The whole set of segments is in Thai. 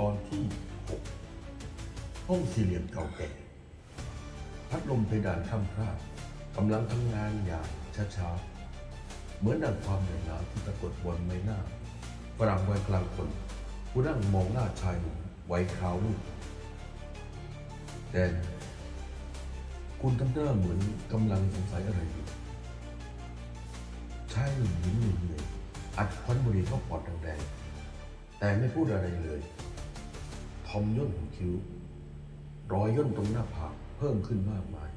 ตอนที่ 6 ห้องสี่เหลี่ยมเก่าแก่ พัดลมเพดานข้ามคราบกำลังทำงานอย่างช้าๆ เหมือนดังความเหนื่อยล้าที่ปรากฏบนใบหน้าฝรั่งวัยกลางคนผู้นั่งมองหน้าชายหนุ่มวัยคราวนุ่นแดนคุณทำหน้าเหมือนกำลังสงสัยอะไรอยู่ชายหนุ่มยิ้มเหนื่อยอัดควันบุหรี่เข้าปอดแดงๆแต่ไม่พูดอะไรเลย ทอมย่นหัวคิ้ว รอยย่นตรงหน้าผากเพิ่มขึ้นมากมาย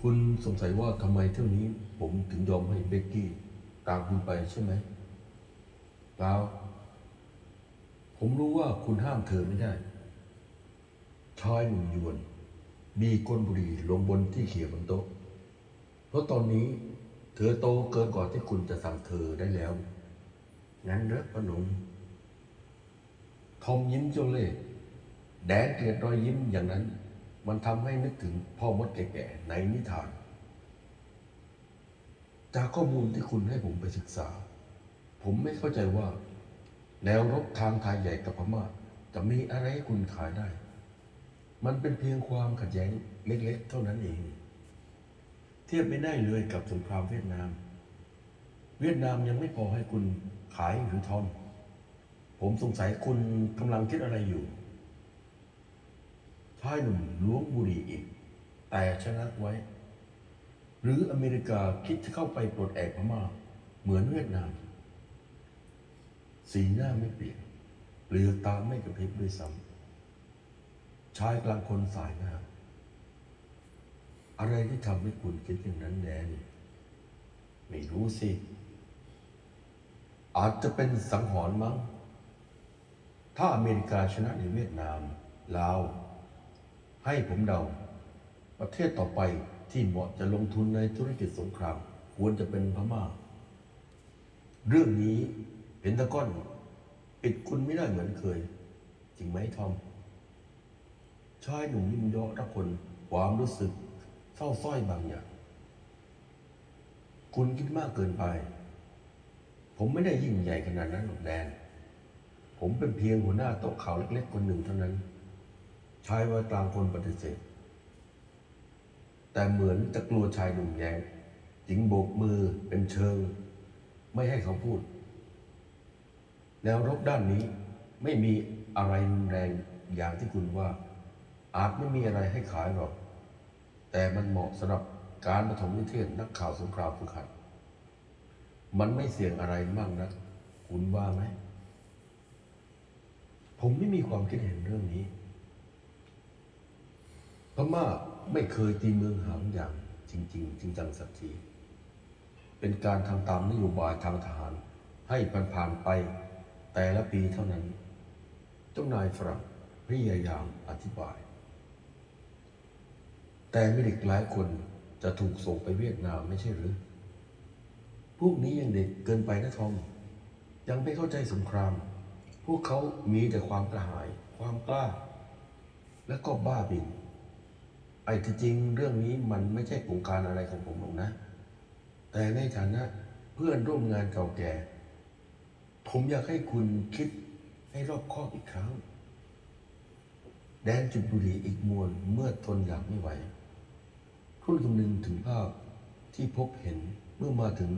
คุณสงสัยว่าทำไมเที่ยวนี้ผมถึงยอมให้เบกกี้ตามคุณไปใช่ไหมเปล่าผมรู้ว่าคุณห้ามเธอไม่ได้ ชายหนุ่มยวน มีก้นบุหรี่ลงบนที่เขียบนโต๊ะ เพราะตอนนี้เธอโตเกินกว่าที่คุณจะสั่งเธอได้แล้ว งั้นเหรอพอหนุ่ม ทอมยิ้มเจ้าเล่ห์แดนเกลียดรอยยิ้มอย่างนั้น มันทำให้นึกถึงพ่อมดแก่ๆในนิทาน จากข้อมูลที่คุณให้ผมไปศึกษา ผมไม่เข้าใจว่า แนวรบทางไทยใหญ่กับพม่าจะมีอะไรให้คุณขายได้ มันเป็นเพียงความขัดแย้งเล็กๆ เท่านั้นเอง เทียบไม่ได้เลยกับสงครามเวียดนาม เวียดนามยังไม่พอให้คุณขายหรือทอน ผมสงสัยคุณกำลังคิดอะไรอยู่ชายหนุ่มล้วงบุหรี่อีก แต่ชะงักไว้ หรืออเมริกาคิดจะเข้าไปปลดแอกพม่าเหมือนเวียดนาม สีหน้าไม่เปลี่ยนเปลือกตาไม่กระพริบด้วยซ้ำชายกลางคนสายหน้า อะไรที่ทำให้คุณคิดอย่างนั้นแดนไม่รู้สิ อาจจะเป็นสังหรณ์มั้ง ถ้าอเมริกาชนะในเวียดนามลาว ให้ผมเดา ประเทศต่อไปที่เหมาะจะลงทุนในธุรกิจสงคราม ควรจะเป็นพม่า เรื่องนี้เห็นตะก้อนปิดคุณไม่ได้เหมือนเคย จริงไหมทอม ชายหนุ่มยิ้มเยาะรับคนความรู้สึกเศร้าส้อยบางอย่าง คุณคิดมากเกินไป ผมไม่ได้ยิ่งใหญ่ขนาดนั้นหรอกแดน ผมเป็นเพียงหัวหน้าโต๊ะข่าวเล็กๆคนหนึ่งเท่านั้น ชายวัยกลางคนปฏิเสธ แต่เหมือนจะกลัวชายหนุ่มแย้งจึงโบกมือเป็นเชิง ไม่ให้เขาพูด แนวรบด้านนี้ไม่มีอะไรรุนแรงอย่างที่คุณว่า อาจไม่มีอะไรให้ขายหรอก แต่มันเหมาะสำหรับการปฐมนิเทศนักข่าวสงครามฝึกหัดมันไม่เสี่ยงอะไรมากนะ คุณว่าไหม ผมไม่มีความคิดเห็นเรื่องนี้ พม่าไม่เคยตีเมืองหางอย่างจริง ๆ จริงจังสักที เป็นการทำตามนโยบายทางทหาร ให้ผ่านๆไปแต่ละปีเท่านั้น เจ้านายฝรั่งพยายามอธิบาย แต่มีเด็กหลายคนจะถูกส่งไปเวียดนามไม่ใช่หรือ พวกนี้ยังเด็กเกินไปนะทอม ยังไม่เข้าใจสงคราม พวกเขามีแต่ความกระหาย ความกล้า และก็บ้าบิน ไอ้ที่จริงเรื่องนี้มันไม่ใช่โครงการอะไรของผมหรอกนะ แต่ในฐานะเพื่อนร่วมงานเก่าแก่ ผมอยากให้คุณคิดให้รอบคอบอีกครั้ง แดนจุดบุหรี่อีกมวนเมื่อทนอยากไม่ไหวทุ่นคำนึงถึงภาพที่พบเห็นเมื่อมาถึง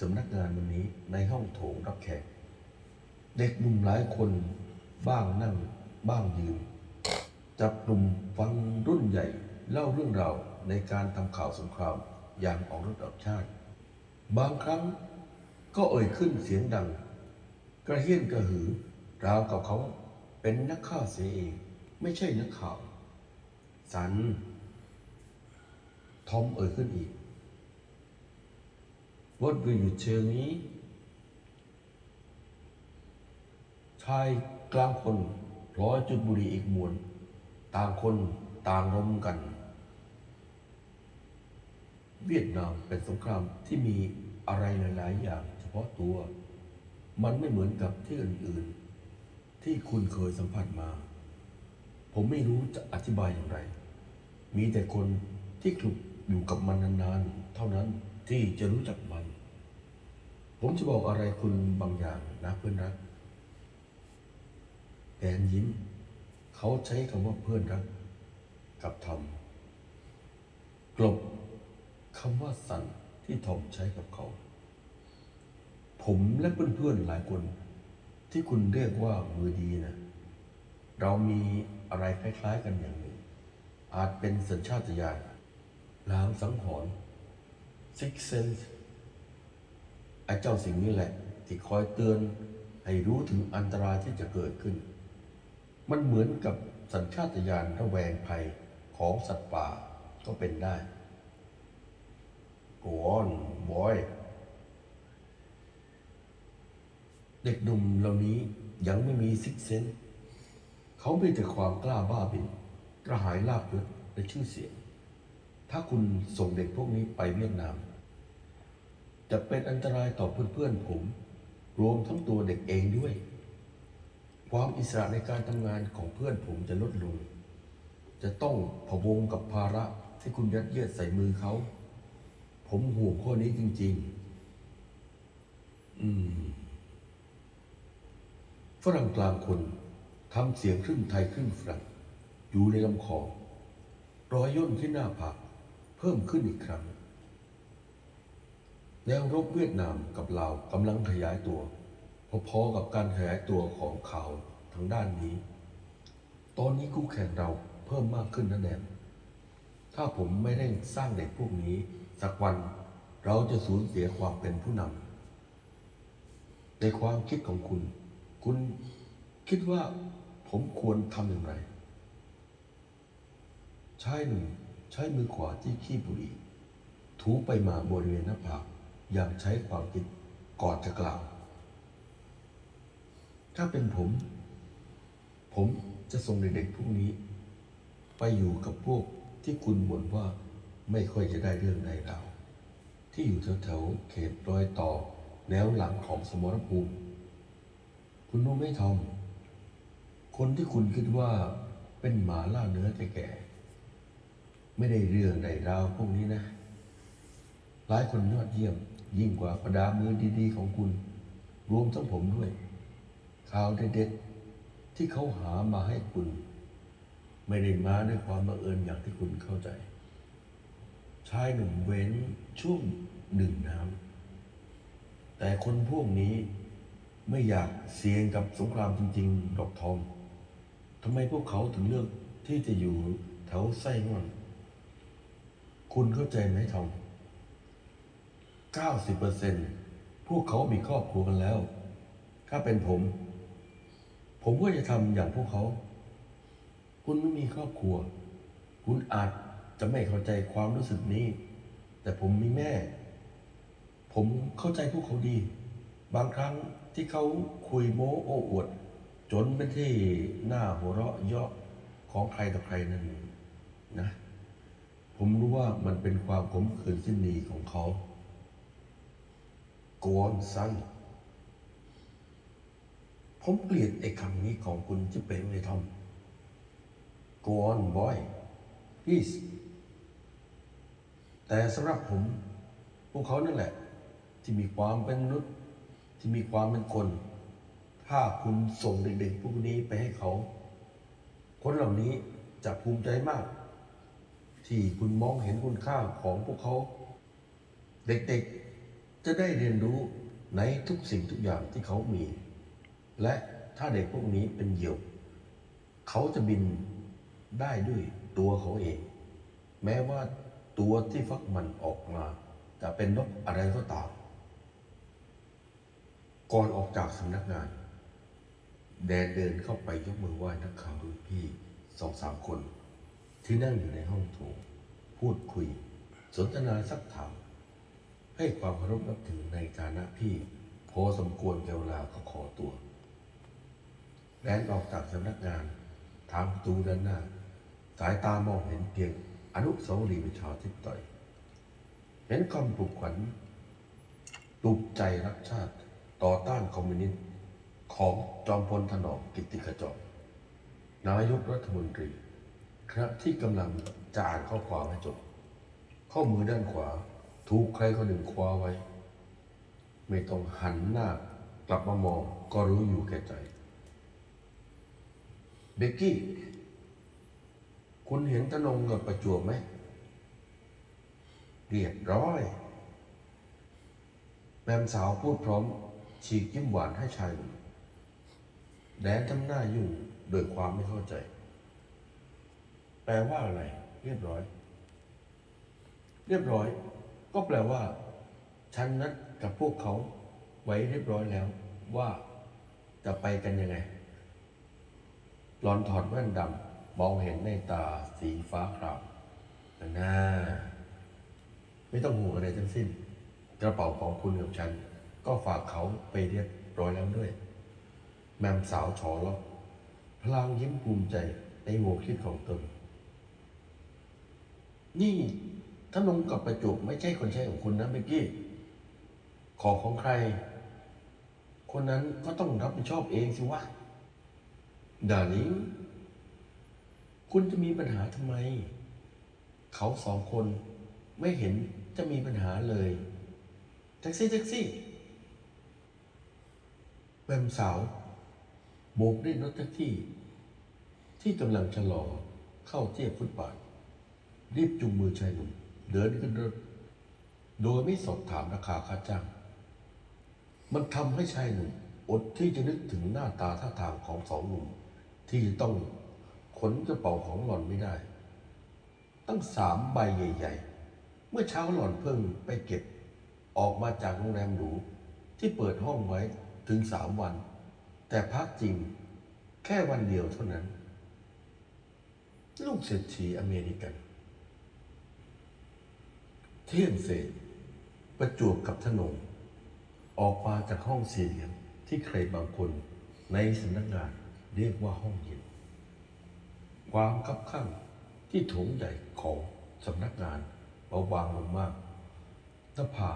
สำนักงานวันนี้ในห้องโถงรับแขก เด็กหนุ่มหลายคนบ้างนั่งบ้างยืน จับกลุ่มฟังรุ่นใหญ่เล่าเรื่องราวในการทำข่าวสงครามอย่างออกรถออกชาติ บางครั้งก็เอ่ยขึ้นเสียงดัง กระเฮี้ยนกระหือ ราวกับเขาเป็นนักฆ่าเสียเอง ไม่ใช่นักข่าว สัน ทอมเอ่ยขึ้นอีก What will you tell me ชายกลางคนร้อยจุดบุหรี่อีกมวน ต่างคนต่างรมกัน เวียดนามเป็นสงครามที่มีอะไรหลาย ๆ อย่างเฉพาะตัว มันไม่เหมือนกับที่อื่น ๆ ที่คุณเคยสัมผัสมา ผมไม่รู้จะอธิบายอย่างไร มีแต่คนที่คลุกอยู่กับมันนาน ๆ เท่านั้นที่จะรู้จักมัน ผมจะบอกอะไรคุณบางอย่างนะเพื่อนรัก นยิ้ม เขาใช้คำว่าเพื่อนรัก กับทอมกลบคำว่าสันที่ทอมใช้กับเขา ผมและเพื่อนๆหลายคน ที่คุณเรียกว่ามือดีนะ เรามีอะไรคล้ายๆกันอย่างหนึ่ง อาจเป็นสัญชาตญาณลางสังหรณ์ six sense ไอ้เจ้าสิ่งนี้แหละ ที่คอยเตือนให้รู้ถึงอันตรายที่จะเกิดขึ้น มันเหมือนกับสัญชาตญาณระแวงภัยของสัตว์ป่าก็เป็นได้โกอนบอยเด็กหนุ่มเหล่านี้ยังไม่มีซิกเซนเขามีแต่ความกล้าบ้าบินกระหายลาบยศและชื่อเสียง ถ้าคุณส่งเด็กพวกนี้ไปเวียดนาม จะเป็นอันตรายต่อเพื่อนๆผม รวมทั้งตัวเด็กเองด้วย ความอิสระในการทำงานของเพื่อนผมจะลดลง จะต้องพะวงกับภาระที่คุณยัดเยียดใส่มือเขา ผมห่วงข้อนี้จริง ๆ อืม ฝรั่งกลางคนทำเสียงครึ่งไทยครึ่งฝรั่งอยู่ในลำคอรอยย่นที่หน้าผากเพิ่มขึ้นอีกครั้งแนวรบเวียดนามกับลาวกำลังขยายตัว พอๆกับการขยายตัวของเขาทางด้านนี้ ตอนนี้คู่แข่งเราเพิ่มมากขึ้นนะแนมถ้าผมไม่เร่งสร้างเด็กพวกนี้ สักวันเราจะสูญเสียความเป็นผู้นำในความคิดของคุณ คุณคิดว่าผมควรทำอย่างไรชายหนุ่มใช้มือขวาที่ขี้บุหรี่ถูไปมาบริเวณหน้าผากอย่างใช้ความคิดก่อนจะกล่าว ถ้าเป็นผม ผมจะส่งเด็กๆพวกนี้ ไปอยู่กับพวกที่คุณบ่นว่าไม่ค่อยจะได้เรื่องในราวที่อยู่แถวๆเขตรอยต่อแนวหลังของสมรภูมิ คุณรู้ไหมทอม คนที่คุณคิดว่าเป็นหมาล่าเนื้อแก่ๆไม่ได้เรื่องใดราวพวกนี้นะ หลายคนยอดเยี่ยมยิ่งกว่าประดามือดีๆ ของคุณ รวมทั้งผมด้วย ข่าวเด็ดๆที่เขาหามาให้คุณ ไม่ได้มาด้วยความบังเอิญอย่างที่คุณเข้าใจ ชายหนุ่มเว้นช่วงหนึ่งน้ำแต่คนพวกนี้ไม่อยากเสี่ยงกับสงครามจริงๆดอกทอมทำไมพวกเขาถึงเลือกที่จะอยู่แถวไส้ง่อน คุณเข้าใจไหมทอม90%พวกเขามีครอบครัวกันแล้ว ถ้าเป็นผม ผมก็จะทำอย่างพวกเขา คุณไม่มีครอบครัว คุณอาจจะไม่เข้าใจความรู้สึกนี้ แต่ผมมีแม่ ผมเข้าใจพวกเขาดี บางครั้งที่เขาคุยโม้โอ้อวด จนเป็นที่หน้าหัวเราะเยาะของใครต่อใครนั่นนะ ผมรู้ว่ามันเป็นความขมขื่นสิ้นดีของเขา กวนซัน ผมเกลียดไอ้คำนี้ของคุณจะเป็นเลยทอม Go on boy please แต่สำหรับผม พวกเขานั่นแหละ ที่มีความเป็นมนุษย์ ที่มีความเป็นคน ถ้าคุณส่งเด็กๆพวกนี้ไปให้เขา คนเหล่านี้จะภูมิใจมาก ที่คุณมองเห็นคุณค่าของพวกเขา เด็กๆ จะได้เรียนรู้ในทุกสิ่งทุกอย่างที่เขามี และถ้าเด็กพวกนี้เป็นเหยี่ยว เขาจะบินได้ด้วยตัวเขาเอง แม้ว่าตัวที่ฟักมันออกมา จะเป็นนกอะไรก็ตาม ก่อนออกจากสำนักงาน แดนเดินเข้าไปยกมือไหว้นักข่าวรุ่นพี่สองสามคน ที่นั่งอยู่ในห้องโถง พูดคุย สนทนาสักถาม ให้ความเคารพนับถือในฐานะพี่ พอสมควรแก่เวลาก็ขอตัว แดนออกจากสำนักงาน ทางประตูด้านหน้า สายตามองเห็นเพียงอนุสาวรีย์ประชาธิปไตยเห็นคำปลุกขวัญปลุกใจรักชาติ ต่อต้านคอมมิวนิสต์ของจอมพลถนอมกิตติขจรนายกรัฐมนตรีขณะที่กำลังจะอ่านข้อความให้จบ ข้อมือด้านขวา ถูกใครคนหนึ่งคว้าไว้ ไม่ต้องหันหน้ากลับมามองก็รู้อยู่แก่ใจ เบกกี้ คุณเห็นตะนงกับประจวบไหมเรียบร้อยแมมสาวพูดพร้อม ฉีกยิ้มหวานให้ชายหนุ่มแดนทำหน้ายุ่งโดยความไม่เข้าใจ แปลว่าอะไร เรียบร้อย เรียบร้อย ก็แปลว่า ฉันนัดกับพวกเขาไว้เรียบร้อยแล้วว่าจะไปกันยังไง หลอนถอดแว่นดำมองเห็นในตาสีฟ้าครามน่าไม่ต้องห่วงอะไรทั้งสิ้น กระเป๋าของคุณกับฉัน ก็ฝากเขาไปเรียบร้อยแล้วด้วย แมมสาวฉอเลาะพลางยิ้มภูมิใจในหัวคิดของตน นี่ถ้านงกับประจวบไม่ใช่คนใช้ของคุณนะเบกกี้ ของของใคร คนนั้นก็ต้องรับผิดชอบเองสิวะ ดาลิงคุณจะมีปัญหาทำไม เขาสองคนไม่เห็นจะมีปัญหาเลยแท็กซี่แท็กซี่แวมสาวโบกเรียกรถแท็กซี่ ที่กำลังชะลอเข้าเทียบฟุตบาท รีบจุงมือชายหนุ่มเดินขึ้นรถ โดยไม่สอบถามราคาค่าจ้าง มันทำให้ชายหนุ่มอดที่จะนึกถึงหน้าตาท่าทางของสองหนุ่ม ที่จะต้องขนกระเป๋าของหล่อนไม่ได้ ตั้งสามใบใหญ่ ๆ เมื่อเช้าหล่อนเพิ่งไปเก็บออกมาจากโรงแรมหรูที่เปิดห้องไว้ถึงสามวัน แต่พักจริงแค่วันเดียวเท่านั้น ลูกเศรษฐีอเมริกัน เที่ยงเศษประจวบกับถนนออกมาจากห้องสี่เหลี่ยมที่ใครบางคนในสำนักงาน เรียกว่าห้องเย็น ความคับข้างที่โถงใหญ่ของสำนักงานเบาบางลงมากนภา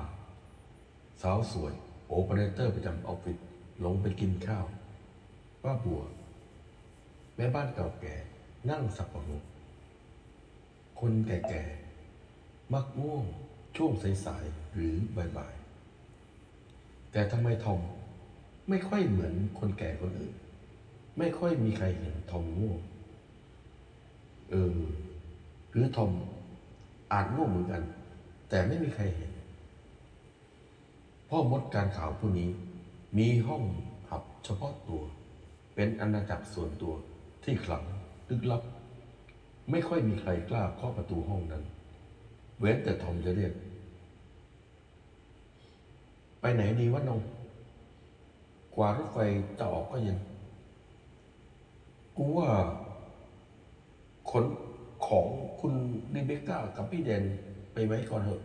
สาวสวย โอเปอเรเตอร์ประจำออฟฟิศลงไปกินข้าว ป้าบัว แม่บ้านเก่าแก่นั่งสับปะรดคนแก่ๆ มักง่วงช่วงสายๆ หรือบ่ายๆ แต่ทำไมทอมไม่ค่อยเหมือนคนแก่คนอื่น ไม่ค่อยมีใครเห็นทอมง่วงเออหรือทอมอาจง่วงเหมือนกัน แต่ไม่มีใครเห็น พ่อมดการข่าวผู้นี้ มีห้องหับเฉพาะตัว เป็นอาณาจักรส่วนตัวที่ขลังลึกลับ ไม่ค่อยมีใครกล้าเคาะประตูห้องนั้น เว้นแต่ทอมจะเรียก ไปไหนดีวะนงกว่ารถไฟจะออกก็เย็น กูว่าขนของคุณรีเบคก้ากับพี่แดนไปไว้ก่อนเถอะ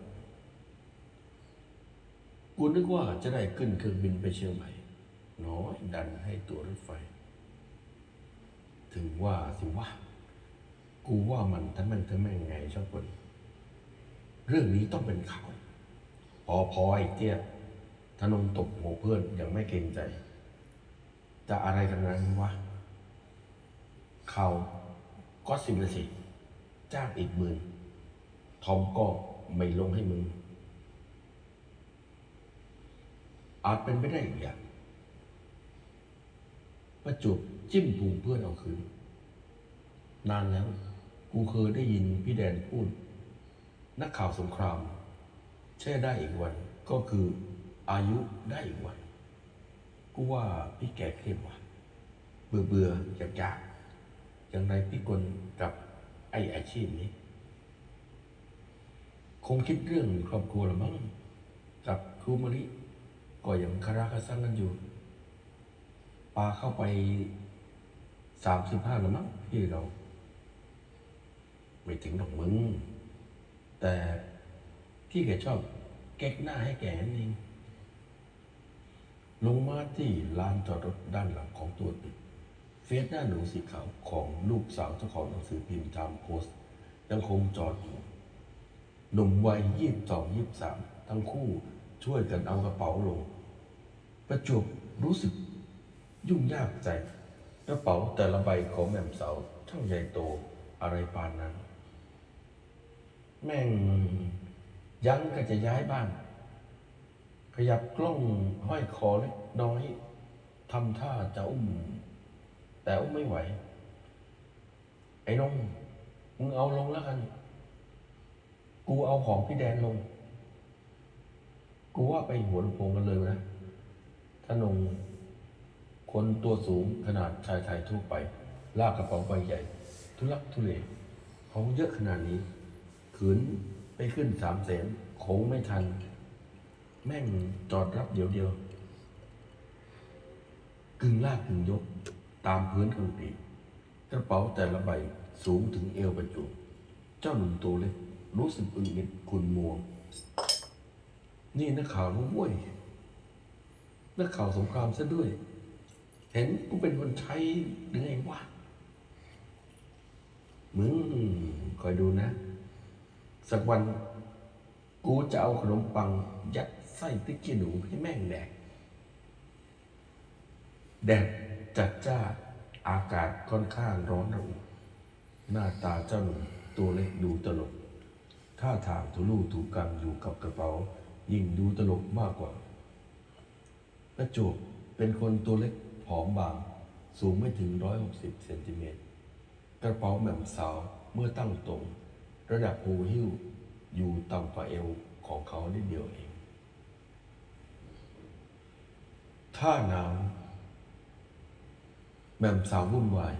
กูนึกว่าจะได้ขึ้นเครื่องบินไปเชียงใหม่ น้อยดันให้ตัวรถไฟ ถึงว่าสิว่า กูว่ามันทั้งม่งทั้งแม่งไงชอบคนเรื่องนี้ต้องเป็นข่าว พอพอไอ้เจี๊ยบธนงตบหัวเพื่อนอย่างไม่เกรงใจ จะอะไรกันนั้นวะ เขาก็สิบละสิจ้างอีกหมื่นทอมก็ไม่ลงให้มึง อาจเป็นไม่ได้อีกอย่างประจวบจิ้มพุงเพื่อนเอาคืน นานแล้ว กูเคยได้ยินพี่แดนพูด นักข่าวสงคราม แช่ได้อีกวัน ก็คืออายุได้อีกวัน กูว่าพี่แก่เครียดว่ะเบื่อเบื่ออยากอยาก อย่างไรพี่กลกับไอ้อาชีพนี้ คงคิดเรื่องครอบครัวละมั้งกับครูมะลิก็ยังคาราคาซังกันอยู่ปาเข้าไปสามสิบห้าละมั้งพี่เรา ไม่ถึงหรอกมึง แต่พี่แกชอบแก๊กหน้าให้แกนั่นเองลงมาที่ลานจอดรถด้านหลังของตัวตึก เฟซหน้าหนูสีขาวของลูกสาวเจ้าของหนังสือพิมพ์ไทม์โพสต์ยังคงจอดอยู่หนุ่มวัยยี่สิบสองยี่สิบสามทั้งคู่ช่วยกันเอากระเป๋าลง ประจวบรู้สึกยุ่งยากใจ กระเป๋าแต่ละใบของแม่มสาวช่างใหญ่โตอะไรปานนั้น แม่งยังก็จะย้ายบ้าน ขยับกล้องห้อยคอเล็กน้อยทำท่าจะอุ้ม แต่อุ้มไม่ไหว ไอ้นงมึงเอาลงแล้วกัน กูเอาของพี่แดนลง กูว่าไปหัวลำโพงกันเลยนะถ้านงคนตัวสูงขนาดชายไทยทั่วไป ลากกระเป๋าใบใหญ่ ทุลักทุเลของเยอะขนาดนี้ ขืนไปขึ้นสามแสนคงไม่ทัน แม่งจอดรับเดี๋ยวเดียว กึ่งลากกึ่งยก ตามพื้นคอนกรีตกระเป๋าแต่ละใบสูงถึงเอวบรรจุเจ้าหนุ่มตัวเล็กรู้สึกอึดอัดขุนมัว นี่นักข่าวรู้ว้ยนักข่าวสงครามซะด้วย เห็นกูเป็นคนใช้หรือไงวะมึงคอยดูนะ สักวัน กูจะเอาขนมปัง ยัดไส้ติ๊กกี้หนูให้แม่งแดกแดด จัดจ้าอากาศค่อนข้างร้อนระอุหน้าตาเจ้าหนุ่มตัวเล็กดูตลกท่าทางทุลู่ถูกังอยู่กับกระเป๋า ยิ่งดูตลกมากกว่าประจวบเป็นคนตัวเล็กผอมบาง สูงไม่ถึง 160 เซนติเมตร กระเป๋าแหม่มสาวเมื่อตั้งตรง ระดับหูหิ้วอยู่ต่ำกว่าเอวของเขานิดเดียวเอง ท่าน้ำ ม่มสาววุ่นวาย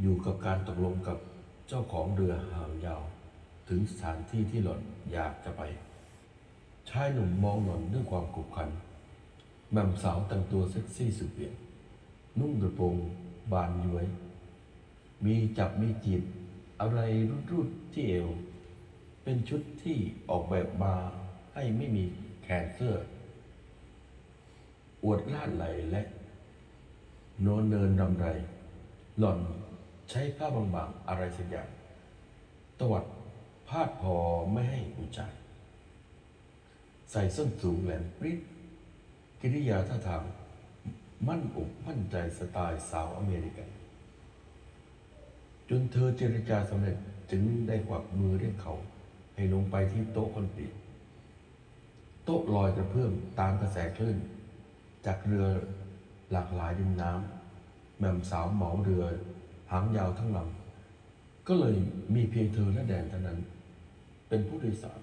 อยู่กับการตกลงกับเจ้าของเรือหางยาว ถึงสถานที่ที่หล่อนอยากจะไปชายหนุ่มมองหล่อนด้วยความกุกขันแม่มสาวแต่งตัวเซ็กซี่สุดเปี่ยมนุ่งกระโปรงบานย้วย มีจับมีจีบอะไรรุดๆที่เอว เป็นชุดที่ออกแบบมาให้ไม่มีแขนเสื้อ อวดลาดไหลและ โนนเนินรำไร หล่อนใช้ผ้าบางๆอะไรสักอย่าง ตวัดพาดพอไม่ให้อุจจารใส่ส้นสูงแหลมปริ๊ดกิริยาท่าทางมั่นอกมั่นใจสไตล์สาวอเมริกัน จนเธอเจรจาสำเร็จจึงได้กวักมือเรียกเขา ให้ลงไปที่โต๊ะคอนกรีตโต๊ะลอยกระเพื่อมตามกระแสคลื่น จากเรือ หลากหลายริมน้ำแม่มสาวเหมาเรือ หางยาวทั้งลำก็เลยมีเพียงเธอและแดนเท่านั้น เป็นผู้โดยสาร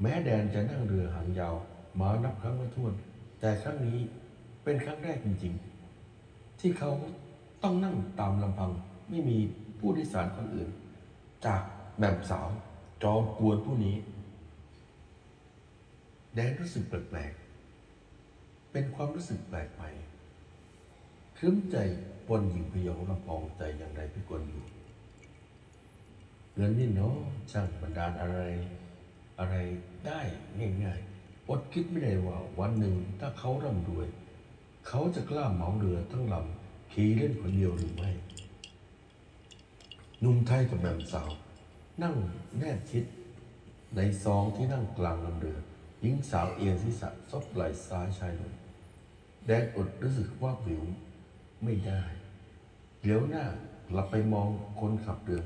แม้แดนจะนั่งเรือหางยาวมานับครั้งไม่ถ้วน แต่ครั้งนี้เป็นครั้งแรกจริงๆ ที่เขาต้องนั่งตามลำพังไม่มีผู้โดยสารคนอื่น จากแม่มสาวจอมกวนผู้นี้ แดนรู้สึกแปลกๆ เป็นความรู้สึกแปลกใหม่ครึ้มใจปนหญิงพยองลำพองใจอย่างไรพี่กวนอยู่เงินนี่เนาะช่างบันดาลอะไรอะไรได้ง่ายๆอดคิดไม่ได้ว่าวันหนึ่งถ้าเขาร่ำรวย เขาจะกล้าเหมาเรือทั้งลำขี่เล่นคนเดียวหรือไม่หนุ่มไทยกับแม่สาว นั่งแนบชิด ในซองที่นั่งกลางลำเรือ หญิงสาวเอียงศีรษะซบไหล่ซ้ายชายหนุ่มแดนอดรู้สึกว่าวิวไม่ได้เหลียวหน้ากลับไปมองคนขับเรือ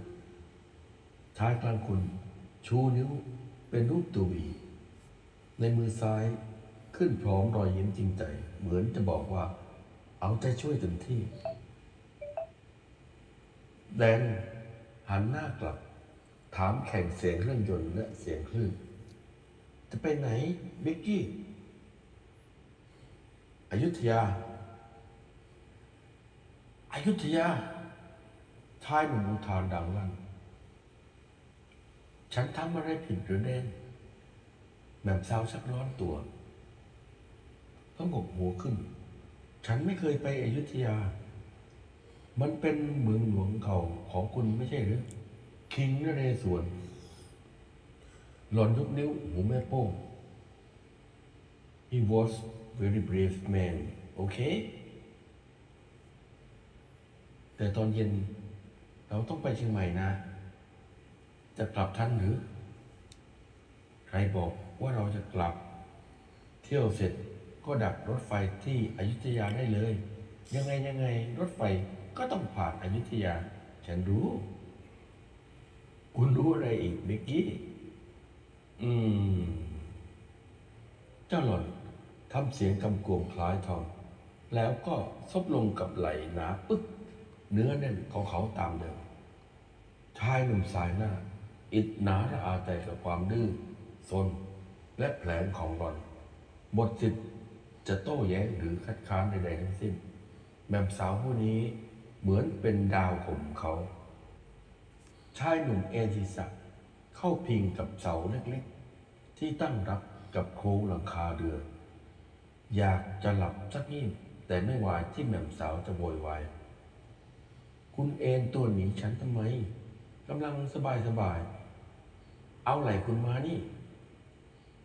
ชายกลางคนชูนิ้วเป็นรูปตัววีในมือซ้ายขึ้นพร้อมรอยยิ้มจริงใจ เหมือนจะบอกว่า เอาใจช่วยเต็มที่ แดนหันหน้ากลับ ถามแข่งเสียงเครื่องยนต์และเสียงคลื่น จะไปไหนเบกกี้อยุธยาอายุทยาชายหนุ่มอุทานดังลั่นฉันทำอะไรผิดหรือแดนแม่มสาวชักร้อนตัวต้องกหัวขึ้น ฉันไม่เคยไปอยุธยา มันเป็นเมืองหลวงเก่าของคุณไม่ใช่หรือ คิงนเรศวร หล่อนยกนิ้วหูแม่โป้ง He was very brave man okay แต่ตอนเย็น เราต้องไปเชียงใหม่นะ จะกลับทันหรือ ใครบอกว่าเราจะกลับ เที่ยวเสร็จก็ดักรถไฟที่อยุธยาได้เลย ยังไงยังไงรถไฟก็ต้องผ่านอยุธยา ฉันรู้ คุณรู้อะไรอีกเบกกี้ อืม เจ้าหล่อนทำเสียงกำกวมคล้ายทอง แล้วก็ซบลงกับไหลหนาปึ๊ก เนื้อแน่นของเขาตามเดิม ชายหนุ่มสายหน้า อิดหนาระอาใจกับความดื้อซนและแผลงของหล่อนหมดสิทธิ์จะโต้แย้งหรือคัดค้านใดๆทั้งสิ้น แม่มสาวผู้นี้เหมือนเป็นดาวข่มเขา ชายหนุ่มเอนศีรษะเข้าพิงกับเสาเล็ก ที่ตั้งรับกับโครงหลังคาเรือ อยากจะหลับสักนิดแต่ไม่ไหวายที่แม่มสาวจะโวยวาย คุณเอนตัวหนีฉันทำไมกำลังสบายสบาย เอาไหล่คุณมานี่